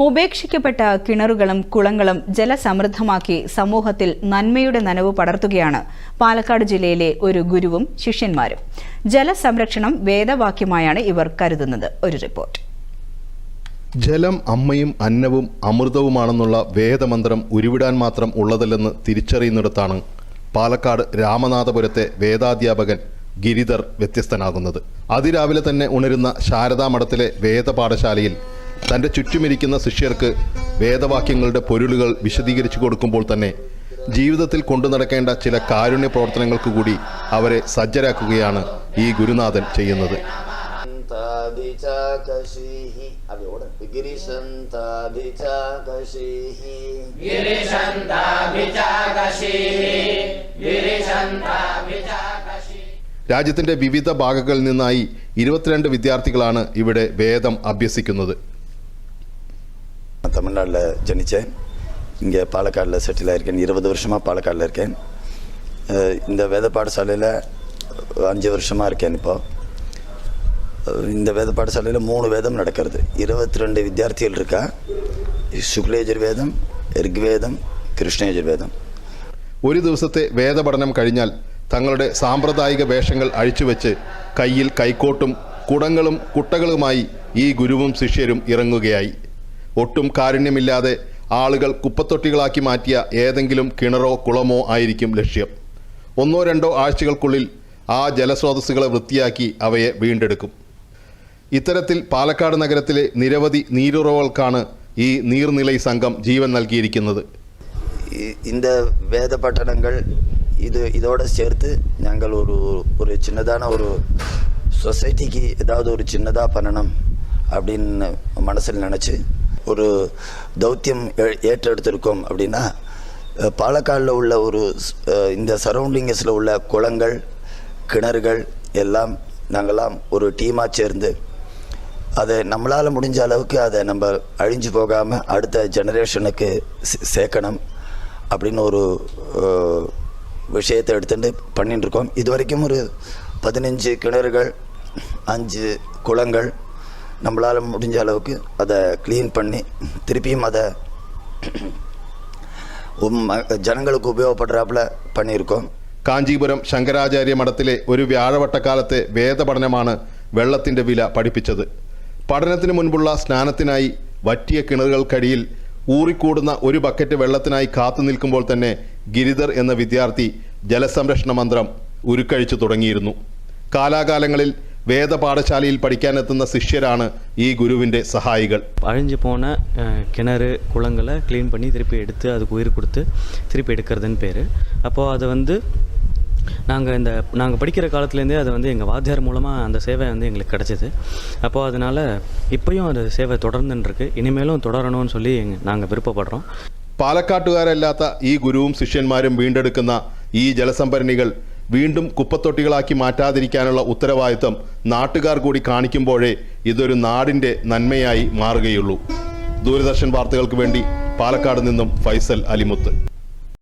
ഉപേക്ഷിക്കപ്പെട്ട കിണറുകളും കുളങ്ങളും ജലസമൃദ്ധമാക്കി സമൂഹത്തിൽ നന്മയുടെ നനവ് പടർത്തുകയാണ് പാലക്കാട് ജില്ലയിലെ ഒരു ഗുരുവും ശിഷ്യന്മാരും. ജലസംരക്ഷണം വേദവാക്യമായാണ് ഇവർ കരുതുന്നത്. ഒരു റിപ്പോർട്ട്. ജലം അമ്മയും അന്നവും അമൃതവുമാണെന്നുള്ള വേദമന്ത്രം ഉരുവിടാൻ മാത്രം ഉള്ളതല്ലെന്ന് തിരിച്ചറിയുന്നിടത്താണ് പാലക്കാട് രാമനാഥപുരത്തെ വേദാധ്യാപകൻ ഗിരിധർ വ്യത്യസ്തനാകുന്നത്. അതിരാവിലെ തന്നെ ഉണരുന്ന ശാരദാ മഠത്തിലെ വേദപാഠശാലയിൽ തന്റെ ചുറ്റുമിരിക്കുന്ന ശിഷ്യർക്ക് വേദവാക്യങ്ങളുടെ പൊരുളുകൾ വിശദീകരിച്ചു കൊടുക്കുമ്പോൾ തന്നെ ജീവിതത്തിൽ കൊണ്ടു നടക്കേണ്ട ചില കാരുണ്യ പ്രവർത്തനങ്ങൾക്ക് കൂടി അവരെ സജ്ജരാക്കുകയാണ് ഈ ഗുരുനാഥൻ ചെയ്യുന്നത്. രാജ്യത്തിന്റെ വിവിധ ഭാഗങ്ങളിൽ നിന്നായി ഇരുപത്തിരണ്ട് വിദ്യാർത്ഥികളാണ് ഇവിടെ വേദം അഭ്യസിക്കുന്നത്. தமிழ்நாட்டில் ஜனித்தேன் இங்கே பாலக்காடில் செட்டில் ஆயிருக்கேன் இருபது வருஷமாக பாலக்காடில் இருக்கேன் அஹ் இந்த வேத பாடசாலையில் அஞ்சு வருஷமாக இருக்கேன் இப்போ அஹ் இந்த வேத பாடசாலையில் மூணு வேதம் நடக்கிறது இருபத்தி ரெண்டு வித்தியார்த்திகள் இருக்கா சுக்லேஜுர்வேதம் ഋഗ്വേദം കൃഷ്ണയജുർവേദം ഒരു ദിവസത്തെ വേദപഠനം കഴിഞ്ഞാൽ തങ്ങളുടെ സാമ്പ്രദായിക വേഷങ്ങൾ അഴിച്ചുവെച്ച് കയ്യിൽ കൈക്കോട്ടും കുടങ്ങളും കുട്ടകളുമായി ഈ ഗുരുവും ശിഷ്യരും ഇറങ്ങുകയായി ഒട്ടും കാരുണ്യമില്ലാതെ ആളുകൾ കുപ്പത്തൊട്ടികളാക്കി മാറ്റിയ ഏതെങ്കിലും കിണറോ കുളമോ ആയിരിക്കും ലക്ഷ്യം ഒന്നോ രണ്ടോ ആഴ്ചകൾക്കുള്ളിൽ ആ ജലസ്രോതസ്സുകളെ വൃത്തിയാക്കി അവയെ വീണ്ടെടുക്കും ഇത്തരത്തിൽ പാലക്കാട് നഗരത്തിലെ നിരവധി നീരുറവകൾക്കാണ് ഈ നീർനിലൈ സംഘം ജീവൻ നൽകിയിരിക്കുന്നത് இ- இந்த வேத பட்டணங்கள் இது இதோட சேர்த்து நாங்கள் ஒரு ஒரு சின்னதான ஒரு சொசைட்டிக்கு ஏதாவது ஒரு சின்னதாக பண்ணணும் அப்படின்னு மனசில் நினச்சி ஒரு தௌத்தியம் ஏ- ஏற்றெடுத்திருக்கோம் அப்படின்னா பாலக்காடில் உள்ள ஒரு இந்த சரௌண்டிங்ஸில் உள்ள குளங்கள் கிணறுகள் எல்லாம் நாங்கள்லாம் ஒரு டீமாக சேர்ந்து அதை நம்மளால் முடிஞ்ச அளவுக்கு அதை நம்ம அழிஞ்சு போகாமல் அடுத்த ஜெனரேஷனுக்கு சே- சேர்க்கணும் அப்படின்னு ஒரு விஷயத்தை எடுத்துட்டு பண்ணிட்டுருக்கோம் இது வரைக்கும் ஒரு பதினஞ்சு கிணறுகள் அஞ்சு குளங்கள் நம்மளால் முடிஞ்ச அளவுக்கு அதை க்ளீன் பண்ணி திருப்பியும் அதை உம், ஜனங்களுக்கு உபயோகப்படுறாப்புல பண்ணியிருக்கோம் കാഞ്ചീപുരം ശങ്കരാചാര്യ മഠത്തിലെ ഒരു വ്യാഴവട്ടക്കാലത്തെ വേദപഠനമാണ് വെള്ളത്തിന്റെ വില പഠിപ്പിച്ചത് പഠനത്തിന് മുൻപുള്ള സ്നാനത്തിനായി വറ്റിയ കിണറുകൾക്കടിയിൽ ഊറിക്കൂടുന്ന ഒരു ബക്കറ്റ് വെള്ളത്തിനായി കാത്തു നിൽക്കുമ്പോൾ തന്നെ ഗിരിധർ എന്ന വിദ്യാർത്ഥി ജലസംരക്ഷണ മന്ത്രം ഉരുക്കഴിച്ചു തുടങ്ങിയിരുന്നു കാലാകാലങ്ങളിൽ വേദപാഠശാലയിൽ പഠിക്കാനെത്തുന്ന ശിഷ്യരാണ് ഈ ഗുരുവിന്റെ സഹായികൾ அழிஞ்சு போன அஹ், கிணறு குளங்களை க்ளீன் பண்ணி திருப்பி எடுத்து அதுக்கு உயிர் கொடுத்து திருப்பி எடுக்கிறதுன்னு பேர் அப்போது அதை வந்து நாங்கள் இந்த நாங்கள் படிக்கிற காலத்துலேருந்தே அது வந்து எங்கள் வாத்தியார் மூலமாக அந்த சேவை வந்து எங்களுக்கு கிடச்சிது அப்போது அதனால் இப்போயும் அந்த சேவை தொடர்ந்துன்னு இருக்கு ഇനിമേലും തുടരണമെന്ന് சொல்லி நாங்கள் விருப்பப்படுறோம் പാലക്കാട്ടുകാരല്ലാത്ത ഈ ഗുരുവും ശിഷ്യന്മാരും വീണ്ടെടുക്കുന്ന ഈ ജലസംഭരണികൾ വീണ്ടും കുപ്പത്തൊട്ടികളാക്കി മാറ്റാതിരിക്കാനുള്ള ഉത്തരവാദിത്തം നാട്ടുകാർ കൂടി കാണിക്കുമ്പോഴേ ഇതൊരു നാടിന്റെ നന്മയായി മാറുകയുള്ളൂ. ദൂരദർശൻ വാർത്തകൾക്ക് വേണ്ടി പാലക്കാട് നിന്നും ഫൈസൽ അലിമുത്ത്.